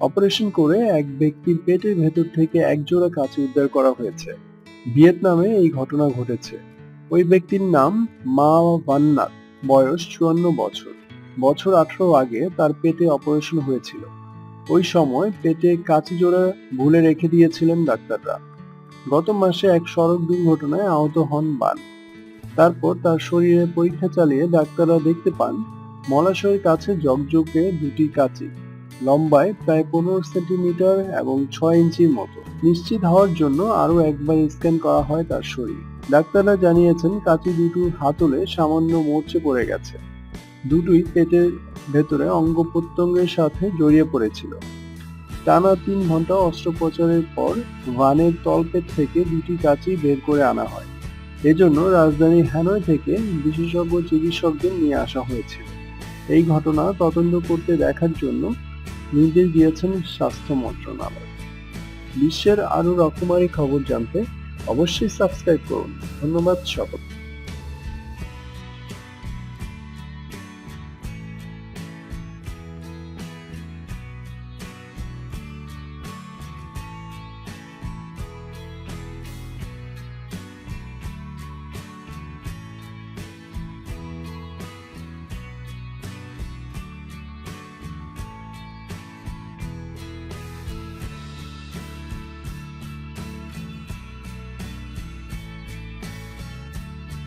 Operation করে এক ব্যক্তির পেটের ভেতর থেকে এক জোড়া কাঁচি উদ্ধার করা হয়েছে। ভিয়েতনামে এই ঘটনা ঘটেছে। ওই ব্যক্তির নাম মা ভান্নাত, বয়স চুয়ান্ন বছর। বছর আঠারো আগে তার পেটে অপারেশন হয়েছিল। ওই সময় পেটে কাঁচি জোড়া ভুলে রেখে দিয়েছিলেন ডাক্তাররা। গত মাসে এক সড়ক দুর্ঘটনায় আহত হন বান। তারপর তার শরীরে পরীক্ষা চালিয়ে ডাক্তাররা দেখতে পান, মলাশয়ের কাছে জকজকে দুটি কাঁচি। লম্বায় প্রায় পনেরো সেন্টিমিটার এবং ছয় ইঞ্চির মতো। নিশ্চিত হওয়ার জন্য আরও একবার স্ক্যান করা হয় তার শরীর। ডাক্তাররা জানিয়েছেন, কাঁচি দুটো হাতলে সামান্য মরচে পড়ে গেছে। দুটোই পেটের ভেতরে অঙ্গ প্রত্যঙ্গের সাথে জড়িয়ে পড়েছিল। টানা তিন ঘণ্টা অস্ত্রোপচারের পর ভানের তলপেট থেকে দুটি কাঁচি বের করে আনা হয়। এজন্য রাজধানী হ্যানয় থেকে বিশেষজ্ঞ চিকিৎসকদের নিয়ে আসা হয়েছে এই ঘটনা তদন্ত করতে দেখার জন্য নির্দেশ দিয়েছেন স্বাস্থ্য মন্ত্রণালয়। বিশ্বের আরও রকমারি খবর জানতে অবশ্যই সাবস্ক্রাইব করুন। ধন্যবাদ সকলকে।